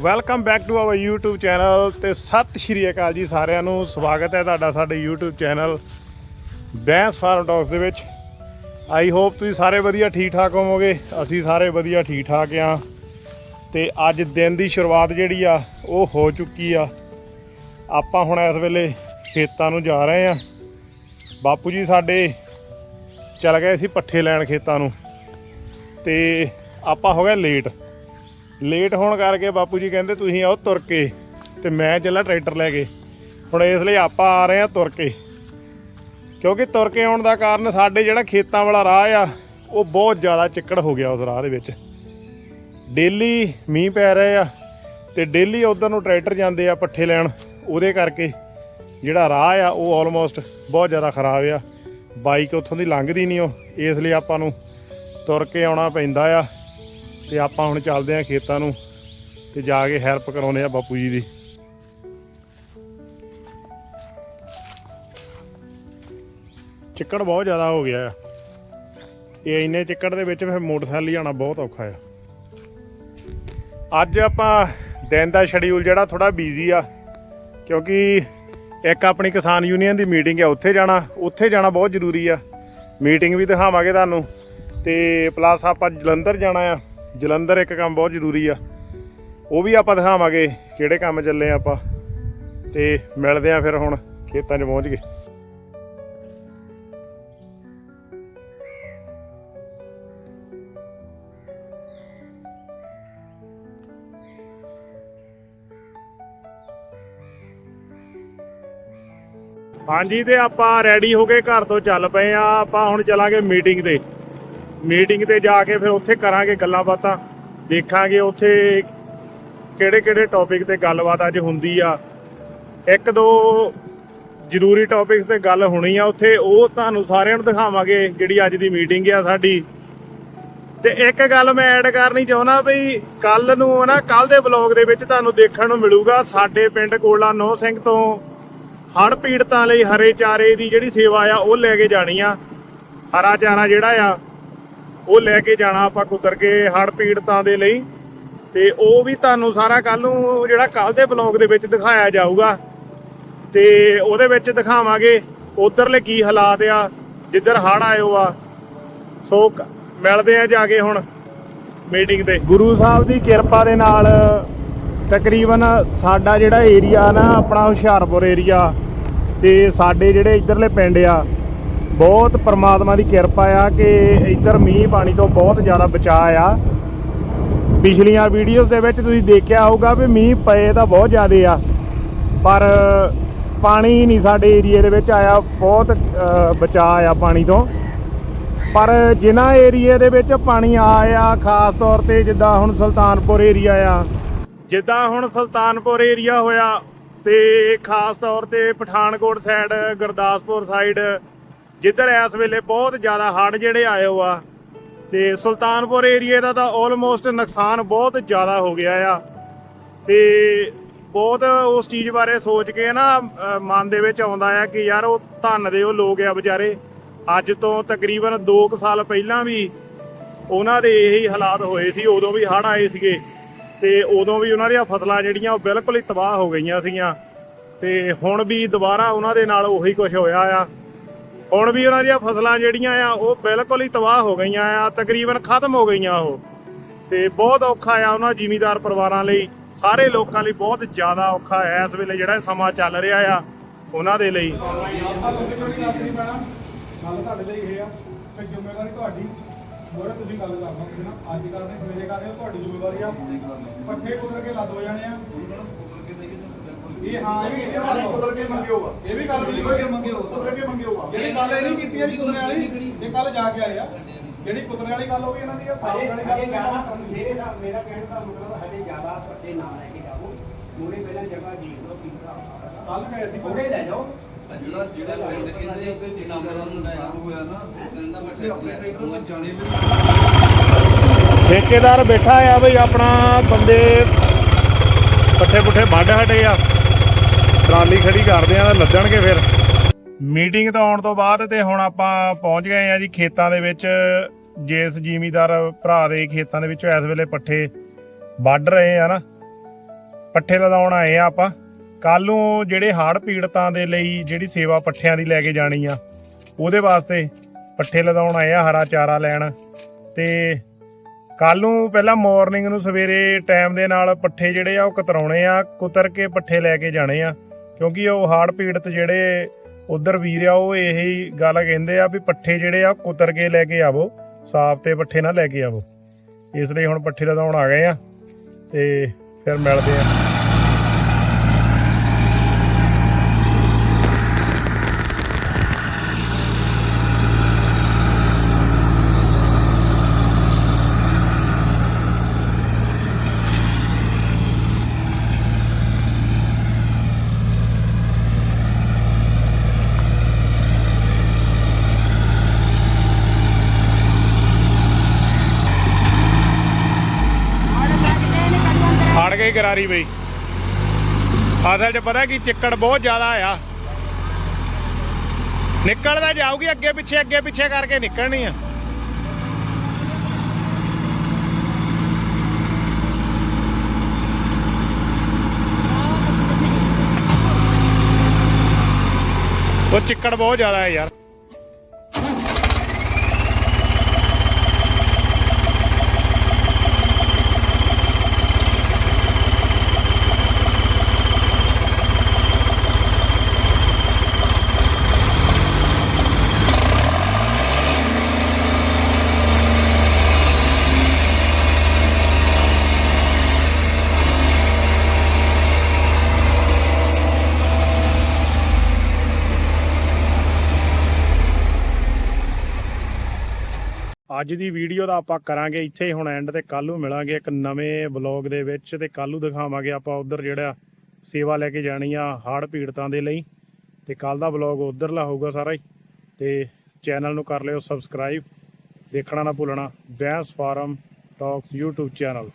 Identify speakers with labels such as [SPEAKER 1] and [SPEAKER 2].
[SPEAKER 1] Welcome back to our YouTube channel ਤੇ ਸਤਿ ਸ਼੍ਰੀ ਅਕਾਲ ਜੀ ਸਾਰਿਆਂ ਨੂੰ। ਸਵਾਗਤ ਹੈ ਤੁਹਾਡਾ ਸਾਡੇ YouTube channel Bains farm talks ਦੇ ਵਿੱਚ। ਆਈ ਹੋਪ ਤੁਸੀਂ ਸਾਰੇ ਵਧੀਆ ਠੀਕ ਠਾਕ ਹੋਵੋਗੇ। ਅਸੀਂ ਸਾਰੇ ਵਧੀਆ ਠੀਕ ਠਾਕ ਆ ਤੇ ਅੱਜ ਦਿਨ ਦੀ ਸ਼ੁਰੂਆਤ ਜਿਹੜੀ ਆ, ਉਹ ਹੋ ਚੁੱਕੀ ਆ। ਆਪਾਂ ਹੁਣ ਇਸ ਵੇਲੇ ਖੇਤਾਂ ਨੂੰ ਜਾ ਰਹੇ ਆ ਬਾਪੂ ਜੀ ਸਾਡੇ ਚਲ ਗਏ ਸੀ ਪੱਠੇ ਲੈਣ ਖੇਤਾਂ ਨੂੰ ਤੇ ਆਪਾਂ ਹੋ ਗਏ ਲੇਟ ਲੇਟ ਹੋਣ ਕਰਕੇ ਬਾਪੂ ਜੀ ਕਹਿੰਦੇ ਤੁਸੀਂ ਆਓ ਤੁਰ ਕੇ ਤੇ ਮੈਂ ਚੱਲਾ ਟਰੈਕਟਰ ਲੈ ਕੇ। ਹੁਣ ਇਸ ਲਈ ਆਪਾਂ ਆ ਰਹੇ ਆ ਤੁਰ ਕੇ। ਕਿਉਂਕਿ ਤੁਰ ਕੇ ਆਉਣ ਦਾ ਕਾਰਨ ਸਾਡੇ ਜਿਹੜਾ ਖੇਤਾਂ ਵਾਲਾ ਰਾਹ ਆ, ਉਹ ਬਹੁਤ ਜ਼ਿਆਦਾ ਚਿੱਕੜ ਹੋ ਗਿਆ ਉਸ ਰਾਹ ਦੇ ਵਿੱਚ। ਡੇਲੀ ਮੀਂਹ ਪੈ ਰਹੇ ਆ ਤੇ ਡੇਲੀ ਉਧਰ ਨੂੰ ਟਰੈਕਟਰ ਜਾਂਦੇ ਆ ਪੱਠੇ ਲੈਣ। ਉਹਦੇ ਕਰਕੇ ਜਿਹੜਾ ਰਾਹ ਆ, ਉਹ ਆਲਮੋਸਟ ਬਹੁਤ ਜ਼ਿਆਦਾ ਖਰਾਬ ਆ। ਬਾਈਕ ਉੱਥੋਂ ਦੀ ਲੰਘਦੀ ਨਹੀਂ ਉਹ, ਇਸ ਲਈ ਆਪਾਂ ਨੂੰ ਤੁਰ ਕੇ ਆਉਣਾ ਪੈਂਦਾ ਆ। ਤੇ ਆਪਾਂ ਹੁਣ ਚੱਲਦੇ ਆਂ ਖੇਤਾਂ ਨੂੰ ਤੇ ਜਾ ਕੇ ਹੈਲਪ ਕਰਾਉਂਦੇ ਆ ਬਾਪੂ ਜੀ ਦੀ। ਚਿੱਕੜ ਬਹੁਤ ਜ਼ਿਆਦਾ ਹੋ ਗਿਆ ਆ। ਇਹ ਇੰਨੇ ਚਿੱਕੜ ਦੇ ਵਿੱਚ ਫਿਰ ਮੋਟਰਸਾਈਕਲ ਲਿਆਉਣਾ ਬਹੁਤ ਔਖਾ ਆ। ਅੱਜ ਆਪਾਂ ਦਿਨ ਦਾ ਸ਼ਡਿਊਲ ਜਿਹੜਾ ਥੋੜਾ ਬਿਜ਼ੀ ਆ। ਕਿਉਂਕਿ ਇੱਕ ਆਪਣੀ ਕਿਸਾਨ ਯੂਨੀਅਨ ਦੀ ਮੀਟਿੰਗ ਆ, ਉੱਥੇ ਜਾਣਾ ਉੱਥੇ ਜਾਣਾ ਬਹੁਤ ਜ਼ਰੂਰੀ ਆ। ਮੀਟਿੰਗ ਵੀ ਦਿਖਾਵਾਂਗੇ ਤੁਹਾਨੂੰ। ਤੇ ਪਲੱਸ ਆਪਾਂ ਜਲੰਧਰ ਜਾਣਾ ਆ। ਜਲੰਧਰ ਇੱਕ ਕੰਮ ਬਹੁਤ ਜ਼ਰੂਰੀ ਆ। ਉਹ ਵੀ ਆਪਾਂ ਦਿਖਾਵਾਂਗੇ ਕਿਹੜੇ ਕੰਮ ਚੱਲੇ ਆਪਾਂ। ਤੇ ਮਿਲਦੇ ਆ ਫਿਰ ਹੁਣ, ਖੇਤਾਂ 'ਚ ਪਹੁੰਚ ਗਏ ਹਾਂਜੀ, ਤੇ ਆਪਾਂ ਰੈਡੀ ਹੋ ਕੇ ਘਰ ਤੋਂ ਚੱਲ ਪਏ ਆ। ਆਪਾਂ ਹੁਣ ਚਲਾਂਗੇ ਮੀਟਿੰਗ ਤੇ। ਮੀਟਿੰਗ ਤੇ ਜਾ ਕੇ ਫਿਰ ਉੱਥੇ ਕਰਾਂਗੇ ਗੱਲਾਂ ਬਾਤਾਂ। ਦੇਖਾਂਗੇ ਉੱਥੇ ਕਿਹੜੇ ਕਿਹੜੇ ਟੌਪਿਕ ਤੇ ਗੱਲਬਾਤ ਅੱਜ ਹੁੰਦੀ ਆ। ਇੱਕ ਦੋ ਜ਼ਰੂਰੀ ਟੌਪਿਕਸ ਤੇ ਗੱਲ ਹੋਣੀ ਆ ਉੱਥੇ। ਉਹ ਤੁਹਾਨੂੰ ਸਾਰਿਆਂ ਨੂੰ ਦਿਖਾਵਾਂਗੇ ਜਿਹੜੀ ਅੱਜ ਦੀ ਮੀਟਿੰਗ ਆ ਸਾਡੀ। ਤੇ ਇੱਕ ਗੱਲ ਮੈਂ ਐਡ ਕਰਨੀ ਚਾਹੁੰਦਾ ਵੀ ਕੱਲ ਨੂੰ ਨਾ ਕੱਲ ਦੇ ਵਲੌਗ ਦੇ ਵਿੱਚ ਤੁਹਾਨੂੰ ਦੇਖਣ ਨੂੰ ਮਿਲੂਗਾ ਸਾਡੇ ਪਿੰਡ ਕੋਲਾ ਨੋ ਸਿੰਘ ਤੋਂ। ਹੜ੍ਹ ਪੀੜਤਾਂ ਲਈ ਹਰੇ ਚਾਰੇ ਦੀ ਜਿਹੜੀ ਸੇਵਾ ਆ, ਉਹ ਲੈ ਕੇ ਜਾਣੀ ਆ। ਹਰਾ ਚਾਰਾ ਜਿਹੜਾ ਆ, ਉਹ ਲੈ ਕੇ ਜਾਣਾ ਆਪਾਂ ਕੁਦਰ ਕੇ ਹੜ੍ਹ ਪੀੜਤਾਂ ਦੇ ਲਈ। ਤੇ ਉਹ ਵੀ ਤੁਹਾਨੂੰ ਸਾਰਾ ਕੱਲ ਨੂੰ ਜਿਹੜਾ ਕੱਲ ਦੇ ਬਲੌਗ ਦੇ ਵਿੱਚ ਦਿਖਾਇਆ ਜਾਊਗਾ। ਤੇ ਉਹਦੇ ਵਿੱਚ ਦਿਖਾਵਾਂਗੇ ਉਧਰਲੇ ਕੀ ਹਾਲਾਤ ਆ, ਜਿੱਧਰ ਹੜ੍ਹ ਆਇਓ ਆ। ਸੋ ਮਿਲਦੇ ਆ ਜਾ ਕੇ ਹੁਣ ਮੀਟਿੰਗ ਤੇ। ਗੁਰੂ ਸਾਹਿਬ ਦੀ ਕਿਰਪਾ ਦੇ ਨਾਲ ਤਕਰੀਬਨ ਸਾਡਾ ਜਿਹੜਾ ਏਰੀਆ ਨਾ, ਆਪਣਾ ਹੁਸ਼ਿਆਰਪੁਰ ਏਰੀਆ ਤੇ ਸਾਡੇ ਜਿਹੜੇ ਇਧਰਲੇ ਪਿੰਡ ਆ, ਬਹੁਤ ਪਰਮਾਤਮਾ ਦੀ ਕਿਰਪਾ ਆ ਕਿ ਇੱਧਰ ਮੀਂਹ ਪਾਣੀ ਤੋਂ ਬਹੁਤ ਜ਼ਿਆਦਾ ਬਚਾਅ ਆ। ਪਿਛਲੀਆਂ ਵੀਡੀਓਜ਼ ਦੇ ਵਿੱਚ ਤੁਸੀਂ ਦੇਖਿਆ ਹੋਊਗਾ ਵੀ ਮੀਂਹ ਪਏ ਤਾਂ ਬਹੁਤ ਜ਼ਿਆਦੇ ਆ, ਪਰ ਪਾਣੀ ਨਹੀਂ ਸਾਡੇ ਏਰੀਏ ਦੇ ਵਿੱਚ ਆਇਆ, ਬਹੁਤ ਬਚਾਅ ਆ ਪਾਣੀ ਤੋਂ। ਪਰ ਜਿਨ੍ਹਾਂ ਏਰੀਏ ਦੇ ਵਿੱਚ ਪਾਣੀ ਆਇਆ, ਖਾਸ ਤੌਰ ਤੇ ਜਿੱਦਾਂ ਹੁਣ ਸੁਲਤਾਨਪੁਰ ਏਰੀਆ ਆ, ਜਿੱਦਾਂ ਹੁਣ ਸੁਲਤਾਨਪੁਰ ਏਰੀਆ ਹੋਇਆ ਤੇ ਖਾਸ ਤੌਰ ਤੇ ਪਠਾਨਕੋਟ ਸਾਈਡ ਗੁਰਦਾਸਪੁਰ ਸਾਈਡ ਜਿੱਧਰ ਇਸ ਵੇਲੇ ਬਹੁਤ ਜ਼ਿਆਦਾ ਹੜ੍ਹ ਜਿਹੜੇ ਆਏ ਹੋ ਆ ਤੇ ਸੁਲਤਾਨਪੁਰ ਏਰੀਏ ਦਾ ਤਾਂ ਆਲਮੋਸਟ ਨੁਕਸਾਨ ਬਹੁਤ ਜ਼ਿਆਦਾ ਹੋ ਗਿਆ ਆ। ਤੇ ਬਹੁਤ ਉਸ ਚੀਜ਼ ਬਾਰੇ ਸੋਚ ਕੇ ਨਾ ਮਨ ਦੇ ਵਿੱਚ ਆਉਂਦਾ ਆ ਕਿ ਯਾਰ ਉਹ ਧੰਨ ਦੇ ਉਹ ਲੋਕ ਆ ਵਿਚਾਰੇ। ਅੱਜ ਤੋਂ ਤਕਰੀਬਨ 2 ਸਾਲ ਪਹਿਲਾਂ ਵੀ ਉਹਨਾਂ ਦੇ ਇਹੀ ਹਾਲਾਤ ਹੋਏ ਸੀ, ਉਦੋਂ ਵੀ ਹੜ੍ਹ ਆਏ ਸੀਗੇ। ਤੇ ਉਦੋਂ ਵੀ ਉਹਨਾਂ ਦੀਆਂ ਫਸਲਾਂ ਜਿਹੜੀਆਂ ਉਹ ਬਿਲਕੁਲ ਹੀ ਤਬਾਹ ਹੋ ਗਈਆਂ ਸੀਗੀਆਂ। ਤੇ ਹੁਣ ਵੀ ਦੁਬਾਰਾ ਉਹਨਾਂ ਦੇ ਨਾਲ ਉਹੀ ਕੁਝ ਹੋਇਆ ਆ। ਹੁਣ ਵੀ ਉਹਨਾਂ ਦੀਆਂ ਫਸਲਾਂ ਜਿਹੜੀਆਂ ਆ, ਉਹ ਬਿਲਕੁਲ ਹੀ ਤਬਾਹ ਹੋ ਗਈਆਂ ਆ, ਤਕਰੀਬਨ ਖਤਮ ਹੋ ਗਈਆਂ ਉਹ। ਤੇ ਬਹੁਤ ਔਖਾ ਆ ਉਹਨਾਂ ਜ਼ਿਮੀਦਾਰ ਪਰਿਵਾਰਾਂ ਲਈ। ਸਾਰੇ ਲੋਕਾਂ ਲਈ ਬਹੁਤ ਜ਼ਿਆਦਾ ਔਖਾ ਹੈ ਇਸ ਵੇਲੇ ਜਿਹੜਾ ਸਮਾਂ ਚੱਲ ਰਿਹਾ ਆ ਉਹਨਾਂ ਦੇ ਲਈ।
[SPEAKER 2] ਗੱਲ ਤੁਹਾਡੇ ਲਈ ਇਹ ਆ ਕਿ ਜ਼ਿੰਮੇਵਾਰੀ ਤੁਹਾਡੀ ਮੋਰੇ ਤੁਸੀਂ ਗੱਲ ਕਰਨਾ ਕਿਸੇ ਨਾਲ ਅੱਜ ਕਰਦੇ ਸਵੇਰੇ ਕਰ ਰਹੇ ਹੋ ਤੁਹਾਡੀ ਜ਼ਿੰਮੇਵਾਰੀ ਆ। ਪੱਠੇ ਕੁਦਰ ਕੇ ਲੱਦ ਹੋ ਜਾਣੇ ਆ। ਇਹ ਹਾਂ ਇਹ ਵੀ ਇਹ ਵਾਲੀ ਕੁਦਰ ਕੇ ਮੰਗੇ ਹੋਗਾ ਇਹ ਵੀ ਗੱਲ ਕੁਦਰ ਕੇ ਮੰਗੇ ਹੋ ਕੁਦਰ ਕੇ ਮੰਗੇ ਹੋਗਾ ਜਿਹੜੀ ਗੱਲ ਇਹ ਨਹੀਂ ਕੀਤੀ ਹੈ ਵੀ ਕੁਦਰੇ ਵਾਲੀ ਇਹ ਕੱਲ ਜਾ ਕੇ ਆਏ ਆ। ਜਿਹੜੀ ਕੁਦਰੇ ਵਾਲੀ ਗੱਲ ਉਹ ਵੀ ਇਹਨਾਂ ਦੀ ਆ ਵਾਲੀ
[SPEAKER 3] ਹਜੇ
[SPEAKER 2] ਗੱਲ
[SPEAKER 3] ਮੇਰੇ ਹਿਸਾਬ ਮੇਰਾ ਕਹਿਣ ਦਾ ਮਤਲਬ ਹਜੇ ਜ਼ਿਆਦਾ ਪੱਤੇ ਨਾ ਲੈ ਕੇ ਜਾਓ। ਮੂਰੇ ਪਹਿਲਾਂ ਜਗ੍ਹਾ ਦੇਖ ਲਓ ਕੀ
[SPEAKER 2] ਕੱਲ ਗਏ ਸੀ
[SPEAKER 3] ਉਹਦੇ ਲੈ ਜਾਓ।
[SPEAKER 4] ਜਿਹੜਾ ਜਿਹੜਾ ਪਿੰਡ ਕਹਿੰਦੇ ਕਿ ਜ਼ਿਮੀਂਦਾਰਾਂ ਨੂੰ ਨੁਕਸਾਨ ਹੋਇਆ ਨਾ ਉੱਥੇ ਆਪਣੇ ਟਰੈਕਟਰ ਨਾਲ ਜਾਣੇ ਵੀ
[SPEAKER 1] ਠੇਕੇਦਾਰ ਬੈਠਾ ਆ ਬਈ ਆਪਣਾ ਬੰਦੇ ਪੱਠੇ ਪੁੱਠੇ ਵੱਢ ਹਟੇ ਆ। ਟਰਾਲੀ ਖੜੀ ਕਰਦੇ ਆ ਲੱਦਣਗੇ ਫਿਰ। ਮੀਟਿੰਗ ਤੋਂ ਆਉਣ ਤੋਂ ਬਾਅਦ ਤੇ ਹੁਣ ਆਪਾਂ ਪਹੁੰਚ ਗਏ ਆ ਜੀ ਖੇਤਾਂ ਦੇ ਵਿੱਚ। ਜਿਸ ਜ਼ਿਮੀਦਾਰ ਭਰਾ ਦੇ ਖੇਤਾਂ ਦੇ ਵਿੱਚ ਇਸ ਵੇਲੇ ਪੱਠੇ ਵੱਢ ਰਹੇ ਆ ਨਾ। ਪੱਠੇ ਲਦਾਉਣ ਆਏ ਆ ਆਪਾਂ। ਕੱਲ ਨੂੰ ਜਿਹੜੇ ਹਾੜ ਪੀੜਤਾਂ ਦੇ ਲਈ ਜਿਹੜੀ ਸੇਵਾ ਪੱਠਿਆਂ ਦੀ ਲੈ ਕੇ ਜਾਣੀ ਆ, ਉਹਦੇ ਵਾਸਤੇ ਪੱਠੇ ਲਦਾਉਣ ਆਏ ਆ, ਹਰਾ ਚਾਰਾ ਲੈਣ। ਤੇ ਕੱਲ ਨੂੰ ਪਹਿਲਾਂ ਮਾਰਨਿੰਗ ਨੂੰ ਸਵੇਰੇ ਟਾਈਮ ਦੇ ਨਾਲ ਪੱਠੇ ਜਿਹੜੇ ਆ, ਉਹ ਕਤਰਾਉਣੇ ਆ, ਕੁਤਰ ਕੇ ਪੱਠੇ ਲੈ ਕੇ ਜਾਣੇ ਆ। ਕਿਉਂਕਿ ਉਹ ਹਾੜ ਪੀੜਤ ਜਿਹੜੇ ਉਧਰ ਵੀਰ ਆ, ਉਹ ਇਹੀ ਗੱਲ ਕਹਿੰਦੇ ਆ ਵੀ ਪੱਠੇ ਜਿਹੜੇ ਆ, ਕੁਤਰ ਕੇ ਲੈ ਕੇ ਆਵੋ, ਸਾਫ਼ ਤੇ ਪੱਠੇ ਨਾ ਲੈ ਕੇ ਆਵੋ। ਇਸ ਲਈ ਹੁਣ ਪੱਠੇ ਲਦਾਉਣ ਆ ਗਏ ਆ, ਤੇ ਫਿਰ ਮਿਲਦੇ ਆ। ਫੜ ਗਈ ਗਰਾਰੀ ਬਈ। ਅਸਲ 'ਚ ਪਤਾ ਕੀ ਚਿੱਕੜ ਬਹੁਤ ਜ਼ਿਆਦਾ ਆ। ਨਿਕਲਦਾ ਜਾਊਗੀ ਅੱਗੇ ਪਿੱਛੇ ਅੱਗੇ ਪਿੱਛੇ ਕਰਕੇ ਨਿਕਲਣੀ ਆ। ਉਹ ਚਿੱਕੜ ਬਹੁਤ ਜ਼ਿਆਦਾ ਹੈ ਯਾਰ। ਅੱਜ ਦੀ ਵੀਡੀਓ ਦਾ ਆਪਾਂ ਕਰਾਂਗੇ, ਇੱਥੇ ਹੁਣ ਐਂਡ ਤੇ ਕੱਲ ਨੂੰ ਮਿਲਾਂਗੇ ਇੱਕ ਨਵੇਂ ਬਲੌਗ ਦੇ ਵਿੱਚ ਤੇ ਕੱਲ ਨੂੰ ਦਿਖਾਵਾਂਗੇ ਆਪਾਂ ਉਧਰ ਜਿਹੜਾ ਸੇਵਾ ਲੈ ਕੇ ਜਾਣੀ ਆ ਹੜ੍ਹ ਪੀੜਤਾਂ ਦੇ ਲਈ ਤੇ ਕੱਲ ਦਾ ਬਲੌਗ ਉਧਰਲਾ ਹੋਊਗਾ ਸਾਰਾ ਹੀ ਤੇ ਚੈਨਲ ਨੂੰ ਕਰ ਲਿਓ ਸਬਸਕ੍ਰਾਈਬ ਦੇਖਣਾ ਨਾ ਭੁੱਲਣਾ Bains farm talks YouTube channel